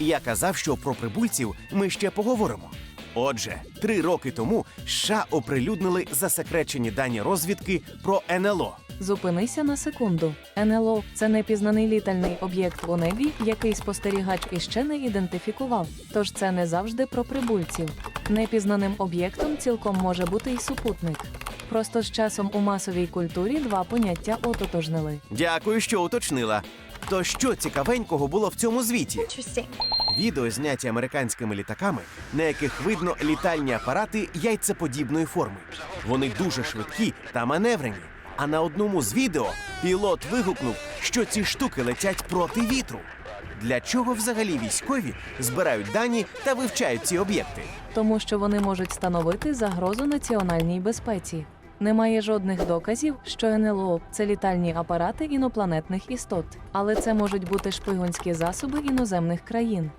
Я казав, що про прибульців ми ще поговоримо. Отже, три роки тому США оприлюднили засекречені дані розвідки про НЛО. Зупинися на секунду. НЛО це непізнаний літальний об'єкт у небі, який спостерігач іще не ідентифікував. Тож це не завжди про прибульців. Непізнаним об'єктом цілком може бути й супутник. Просто з часом у масовій культурі два поняття ототожнили. Дякую, що уточнила. То що цікавенького було в цьому звіті? Відео зняті американськими літаками, на яких видно літальні апарати яйцеподібної форми. Вони дуже швидкі та маневрені. А на одному з відео пілот вигукнув, що ці штуки летять проти вітру. Для чого взагалі військові збирають дані та вивчають ці об'єкти? тому що вони можуть становити загрозу національній безпеці. Немає жодних доказів, що НЛО це літальні апарати інопланетних істот, але це можуть бути шпигунські засоби іноземних країн.